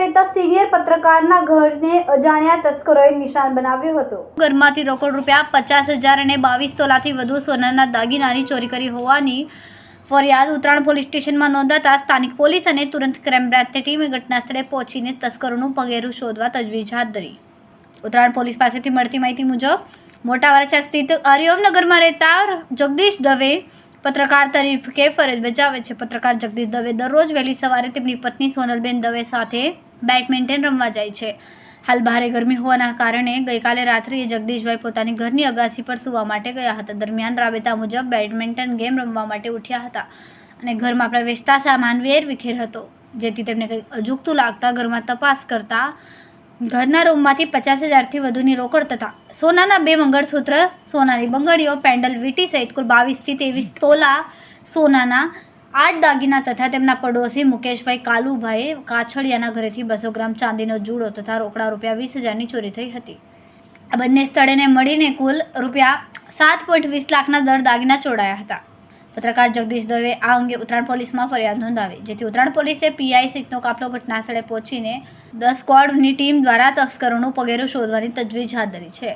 રહેતા સિનિયર પત્રકારના ઘરને અજાણ્યા તસ્કરોએ નિશાન બનાવ્યું હતું. ઘરમાંથી રોકડ રૂપિયા પચાસ હજાર અને બાવીસ તોલાથી વધુ સોનાના દાગીનાની ચોરી કરી હોવાની ફરિયાદ ઉત્તરાયણ પોલીસ સ્ટેશનમાં નોંધાતા સ્થાનિક પોલીસ અને તુરંત ક્રાઇમ બ્રાન્ચની ટીમે ઘટના સ્થળે પહોંચીને તસ્કરોનું પગેરું શોધવા તજવીજ હાથ ધરી. ઉત્તરાયણ પોલીસ પાસેથી મળતી માહિતી મુજબ મોટા વરસા સ્થિત આર્યવનગરમાં રહેતા જગદીશ દવે પત્રકાર તરીકે ફરજ બજાવે છે. પત્રકાર જગદીશ દવે દરરોજ વહેલી સવારે તેમની પત્ની સોનલબેન દવે સાથે બેડમિન્ટન રમવા જાય છે. હાલ ભારે ગરમી હોવાના કારણે ગઈકાલે રાત્રિએ જગદીશભાઈ પોતાની ઘરની અગાસી પર સૂવા માટે ગયા હતા. દરમિયાન રાબેતા મુજબ બેડમિન્ટન ગેમ રમવા માટે ઉઠ્યા હતા અને ઘરમાં પ્રવેશતા સામાન વેર વિખેર હતો. જેથી તેમને કંઈક અજુગતું લાગતા ઘરમાં તપાસ કરતા ઘરના રૂમમાંથી પચાસ હજારથી વધુની રોકડ તથા સોનાના બે મંગળસૂત્ર, સોનાની બંગડીઓ, પેન્ડલ, વીટી સહિત કુલ બાવીસથી ત્રેવીસ તોલા સોનાના આઠ દાગીના તથા તેમના પડોશી મુકેશભાઈ કાલુભાઈ કાછડિયાના ઘરેથી બસો ગ્રામ ચાંદીનો જુડો તથા રોકડા રૂપિયા વીસ હજારની ચોરી થઈ હતી. આ બંને સ્થળેને મળીને કુલ રૂપિયા સાત પોઈન્ટ વીસ લાખના દર દાગીના ચોરાયા હતા. પત્રકાર જગદીશ દવે આ અંગે ઉત્તરાયણ પોલીસમાં ફરિયાદ નોંધાવી, જેથી ઉત્તરાયણ પોલીસે પીઆઈ સહિતનો કાફલો ઘટના સ્થળે પહોંચીને દસ સ્ક્વોડની ટીમ દ્વારા તસ્કરોનું પગેરું શોધવાની તજવીજ હાથ ધરી છે.